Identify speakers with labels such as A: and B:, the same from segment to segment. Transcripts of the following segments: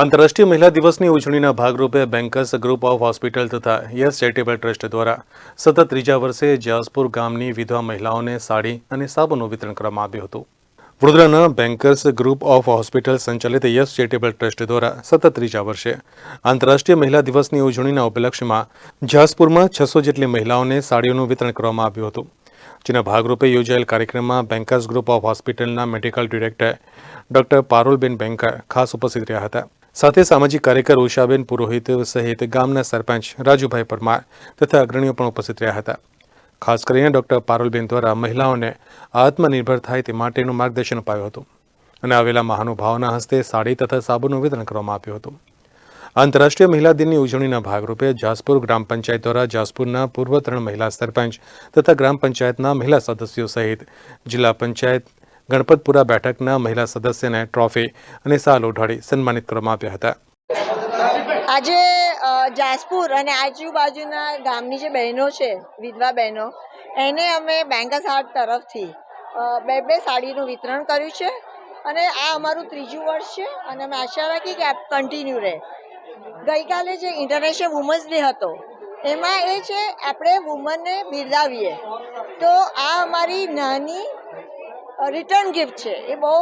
A: આંતરરાષ્ટ્રીય મહિલા દિવસની ઉજવણીના ભાગરૂપે બેન્કર્સ ગ્રુપ ઓફ હોસ્પિટલ તથા યસ ચેરિટેબલ ટ્રસ્ટ દ્વારા સતત ત્રીજા વર્ષે જાસપુર ગામની વિધવા મહિલાઓને સાડી અને સાબુનું વિતરણ કરવામાં આવ્યું હતું. વડોદરાના બેન્કર્સ ગ્રુપ ઓફ હોસ્પિટલ સંચાલિત યસ ચેરિટેબલ ટ્રસ્ટ દ્વારા સતત ત્રીજા વર્ષે આંતરરાષ્ટ્રીય મહિલા દિવસની ઉજવણીના ઉપલક્ષ્યમાં જાસપુરમાં છસો જેટલી મહિલાઓને સાડીઓનું વિતરણ કરવામાં આવ્યું હતું. જેના ભાગરૂપે યોજાયેલ કાર્યક્રમમાં બેન્કર્સ ગ્રુપ ઓફ હોસ્પિટલના medical director doctor Parulben Banker ખાસ ઉપસ્થિત રહ્યા હતા. સાથે સામાજિક કાર્યકર ઉષાબેન પુરોહિત સહિત ગામના સરપંચ રાજુભાઈ પરમાર તથા અગ્રણીઓ પણ ઉપસ્થિત રહ્યા હતા. ખાસ કરીને ડોક્ટર પારુલબેન દ્વારા મહિલાઓને આત્મનિર્ભર થાય તે માટેનું માર્ગદર્શન અપાયું હતું અને આવેલા મહાનુભાવોના હસ્તે સાડી તથા સાબુનું વિતરણ કરવામાં આવ્યું હતું. આંતરરાષ્ટ્રીય મહિલા દિનની ઉજવણીના ભાગરૂપે જાસપુર ગ્રામ પંચાયત દ્વારા જાસપુરના પૂર્વ ત્રણ મહિલા સરપંચ તથા ગ્રામ પંચાયતના મહિલા સદસ્યો સહિત જિલ્લા પંચાયત ગણપતપુરા બેઠકના મહિલા સદસ્યને ટ્રોફી અને સાલ ઓઢાડી સન્માનિત કરવામાં આવ્યા હતા.
B: આજે જાસપુર અને આજુબાજુના ગામની જે બહેનો છે, વિધવા બહેનો, એને અમે બેંકર્સ આર્ટ તરફથી બે બે સાડીનું વિતરણ કર્યું છે અને આ અમારું ત્રીજું વર્ષ છે અને અમે આશા રાખી કે કન્ટિન્યુ રહે. ગઈકાલે જે ઇન્ટરનેશનલ વુમન્સ ડે હતો, એમાં એ છે, આપણે વુમનને બિરદાવીએ. તો આ અમારી નાની રિટર્ન ગિફ્ટ છે. એ બહુ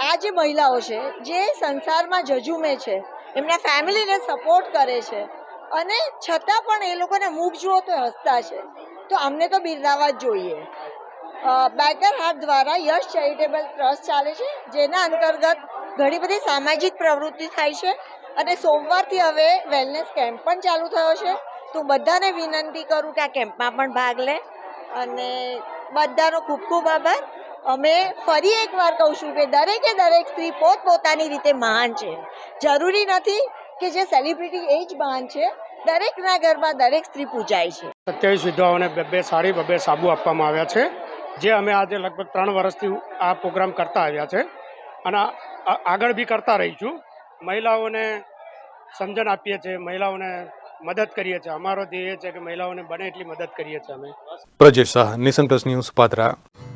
B: આ જે મહિલાઓ છે, જે સંસારમાં જજુમે છે, એમના ફેમિલીને સપોર્ટ કરે છે, અને છતાં પણ એ લોકોને મુખ જુઓ તો હસતા છે. તો અમને તો બિરદાવા જ જોઈએ. બેકર હાટ દ્વારા યશ ચેરિટેબલ ટ્રસ્ટ ચાલે છે, જેના અંતર્ગત ઘણી બધી સામાજિક પ્રવૃત્તિ થાય છે, અને સોમવારથી હવે વેલનેસ કેમ્પ પણ ચાલુ થયો છે. તો બધાને વિનંતી કરું કે આ કેમ્પમાં પણ ભાગ લે, અને બધાનો ખૂબ ખૂબ આભાર. અમે ફરી એકવાર કહું છું કે દરેકે દરેક સ્ત્રી પોતપોતાની રીતે મહાન છે. જરૂરી નથી કે જે સેલિબ્રિટી એ જ મહાન છે. દરેકના ઘરમાં દરેક સ્ત્રી પૂજાય છે.
C: સત્યાવીસ વિધવાઓને બે બે સાડી બે બે સાબુ આપવામાં આવ્યા છે જે અમે આજે લગભગ ત્રણ વર્ષથી આ પ્રોગ્રામ કરતા આવ્યા છે. અને આગળ બી કરતા રહીશું. મહિલાઓને સમજણ આપીએ છીએ મહિલાઓને મદદ કરીએ છીએ. અમારો ધ્યેય છે કે મહિલાઓને બને એટલી મદદ કરીએ છીએ અમે.
A: Prajesh Shah nation plus news Patra.